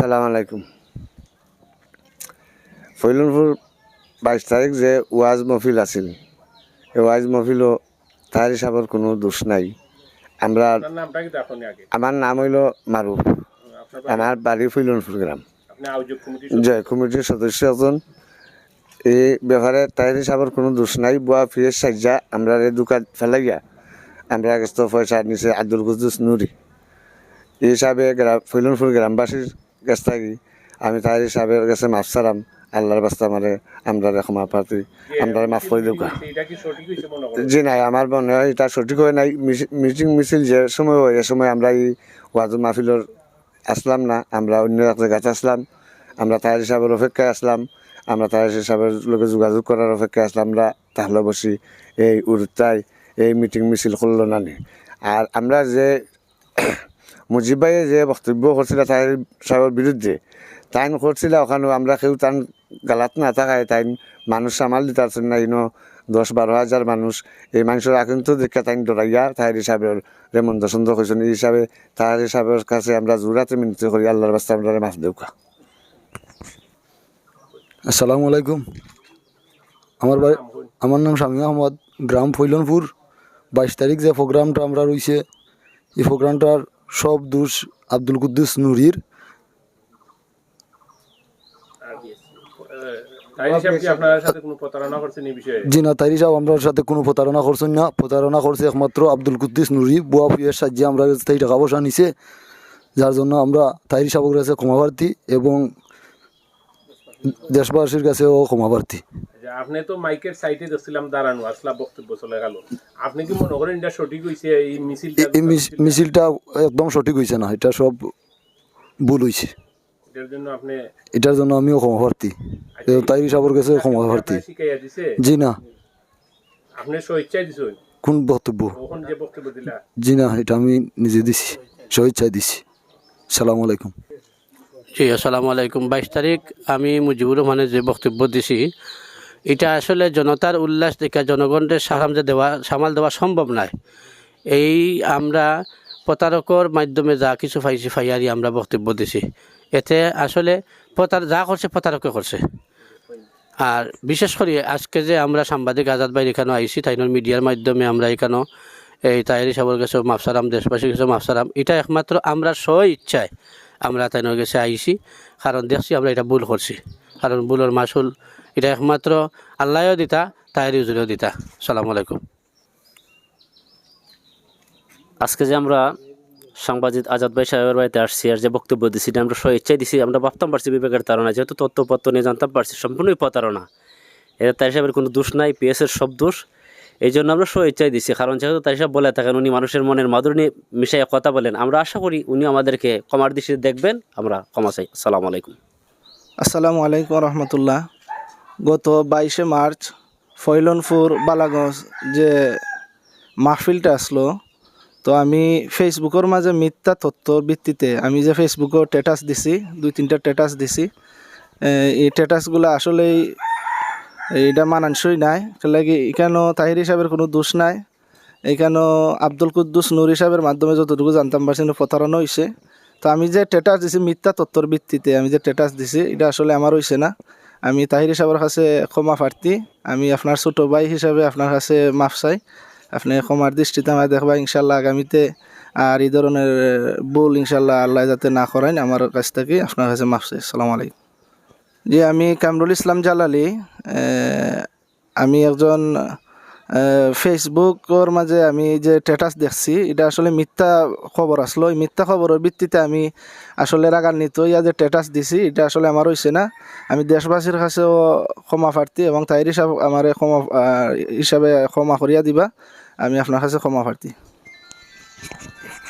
আসসালামু আলাইকুম। ফৈলনপুর বাইশ তারিখ যে ওয়াজ মহফিল আছিল এই ওয়াজ মহফিলও তার হিসাবের কোনো দোষ নাই। আমরা আমার নাম হইল মারুফ। আমার বাড়ি ফৈলনপুর গ্রাম। জয় কমিটির সদস্য একজন। এই ব্যাপারে তাই হিসাবের কোনো দোষ নাই। বুয়া ফিরে সাজ্জা আমরা এই দোকান ফেলাইয়া আমরা গেস্ত পয়সা নিচে আব্দুল কুদ্দুস নুরি। এই হিসাবে গ্রাম ফৈলনপুর গ্রামবাসীর কাছ থাকি আমি তাই হিসাবে কাছে মাফ সারাম আল্লাহর বাস্তা মারে আমরা ক্ষমা প্রার্থী আমরা মাফ করে দেবো জি, নাই, আমার মনে হয় এটা সঠিক হয় নাই। মিটিং মিছিল যে সময় হয়, এ সময় আমরা এই ওয়াজ মাহফিলর আসলাম না। আমরা অন্য এক জায়গাতে আসলাম। আমরা তার হিসাবের অপেক্ষায় আসলাম। আমরা তার হিসাবের লোকে যোগাযোগ করার অপেক্ষায় আসলাম। আমরা তাহলে বসি এই উরুতাই এই মিটিং মিছিল করল নি। আর আমরা যে মুজিব ভাইয়ে যে বক্তব্য করছিল তার সাহেবের বিরুদ্ধে তাইন করছিল ওখানে আমরা কেউ তান গালাত না থাকায় তাইন মানুষ সামাল দিতে পারছেন না, ইনো দশ বারো হাজার মানুষ এই মানুষের আকিন্ত দেখে তাইন ডরাইয়া তার হিসাবে রেমন দশন্দ হয়েছেন এই হিসাবে তার হিসাবের কাছে আমরা জোরাতে মিনতি করি আল্লাহর বাস্তা আমরা মাফ দেউকা আসসালামু আলাইকুম। আমার বাড়ি আমার নাম শামী আহমদ, গ্রাম ফৈলনপুর। বাইশ তারিখ যে প্রোগ্রামটা আমরা রইছে এই প্রোগ্রামটার সব দোষ আব্দুল কুদ্দুস নুরির। তাই হিসাব কি আপনার সাথে কোনো প্রতারণা করছেন এই বিষয়ে? জি না তাই সাহেব আমরা সাথে কোনো প্রতারণা করছেন না। প্রতারণা করছে একমাত্র আব্দুল কুদ্দুস নুরি। বুয়া ফুয়ের সাহায্যে আমরা কাছ টাকা পয়সা নিছে যার জন্য আমরা তাই সাহেবের কাছে ক্ষমা প্রার্থী এবং দেশবাসীর কাছেও আপনি তো মাইকের সাইটে দেখছিলাম দাঁড়ানো আসলা বক্তব্য চলে গেল। আপনি কি মনে করেন এটা সঠিক হয়েছে এই মিছিলটা এই মিছিলটা একদম সঠিক হয়েছে না এটা সব ভুল হয়েছে এটার জন্য আপনি এটার জন্য আমিও ক্ষমা প্রার্থী তাই সাহেবের কাছে ক্ষমা প্রার্থী আপনার শিখাইয়া দিছে? জি না। আপনি স্বেচ্ছায় দিছেন? কোন বক্তব্য? যে বক্তব্য দিলা? জি না এটা আমি নিজে দিছি স্বেচ্ছায় দিছি। সালামু আলাইকুম। জি আসসালামু আলাইকুম। বাইশ তারিখ আমি মুজিবুর রহমানের যে বক্তব্য দিছি এটা আসলে জনতার উল্লাস দেখে জনগণের সামাল দেওয়া সামাল দেওয়া সম্ভব নয়। এই আমরা প্রতারকর মাধ্যমে যা কিছু পাইছি ফাইয়ারি আমরা বক্তব্য দিছি। এতে আসলে প্রতার, যা করছে প্রতারকে করছে। আর বিশেষ করে আজকে যে আমরা সাংবাদিক আজাদ ভাই এখানে আইসি তাইনের মিডিয়ার মাধ্যমে আমরা এখানে এই তাইরি সাবর কাছে মাফসারাম দেশবাসীর কাছে মাফসারাম এটা একমাত্র আমরা স্ব ইচ্ছায় আমরা তাইনের কাছে আইসি কারণ দেখছি আমরা এটা ভুল করছি। কারণ ভুলের মাসুল এটা একমাত্র আল্লাহও দিতা তাইরি উজুরেও দিতা। সালাম আলাইকুম। আজকে যে আমরা সাংবাদিক আজাদ ভাই সাহেবের বাড়িতে আসছি আর যে বক্তব্য দিছি আমরা স্বেচ্ছায় দিছি, আমরা ভাবতাম পারছি বিবেকের তারা যেহেতু তথ্যপত্র নিয়ে জানতাম পারছি, সম্পূর্ণই প্রতারণা। এটা তাই সাহেবের কোনো দোষ নাই পিএসের সব দোষ। এই জন্য আমরা স্বেচ্ছায় দিছি, কারণ যেহেতু তাই সাহেব বলে থাকেন, উনি মানুষের মনের মাধুর নিয়ে মিশাইয়া কথা বলেন। আমরা আশা করি উনি আমাদেরকে কমার দৃষ্টিতে দেখবেন, আমরা ক্ষমা চাই। আসসালামু আলাইকুম। আসসালামু আলাইকুম রহমতুল্লাহ। গত বাইশে মার্চ ফৈলনপুর, বালাগঞ্জ যে মাহফিলটা আসলো, তো আমি ফেসবুকের মাঝে মিথ্যা তথ্যর ভিত্তিতে আমি যে ফেসবুকের স্ট্যাটাস দিছি, দুই তিনটা স্ট্যাটাস দিছি, এই স্ট্যাটাসগুলো আসলেই এইটা মানানসই নাই। লাগে এখানেও তাহির হিসাবের কোনো দোষ নাই এখানেও আব্দুল কুদ্দুস নূর হিসাবের মাধ্যমে যতটুকু জানতাম পারছি প্রতারণা হয়েছে তো আমি যে স্ট্যাটাস দিছি মিথ্যা তথ্যর ভিত্তিতে, আমি যে স্ট্যাটাস দিছি, এটা আসলে আমার হয়েছে না। আমি তাহির সাহেবের কাছে ক্ষমা প্রার্থী। আমি আপনার ছোটো ভাই হিসাবে আপনার কাছে মাফ চাই। আপনি ক্ষমার দৃষ্টিতে আমার দেখবা ইনশাল্লাহ আগামীতে আর এই ধরনের বল ইনশাল্লাহ আল্লাহ যাতে না করেন, আমার কাছ থেকে আপনার কাছে মাফ চাই। সালাম আলাইকুম। জি, আমি কামরুল ইসলাম জালালি। আমি একজন ফেসবুকর মাঝে আমি যে স্ট্যাটাস দেখছি, এটা আসলে মিথ্যা খবর আসলো। এই মিথ্যা খবরের ভিত্তিতে আমি আসলে রাগান্বিত ইয়া যে স্ট্যাটাস দিছি, এটা আসলে আমার হয়েছে না। আমি দেশবাসীর কাছেও ক্ষমা প্রার্থী এবং তাই হিসাব আমার ক্ষমা হিসাবে ক্ষমা করিয়া দিবা। আমি আপনার কাছে ক্ষমা প্রার্থী।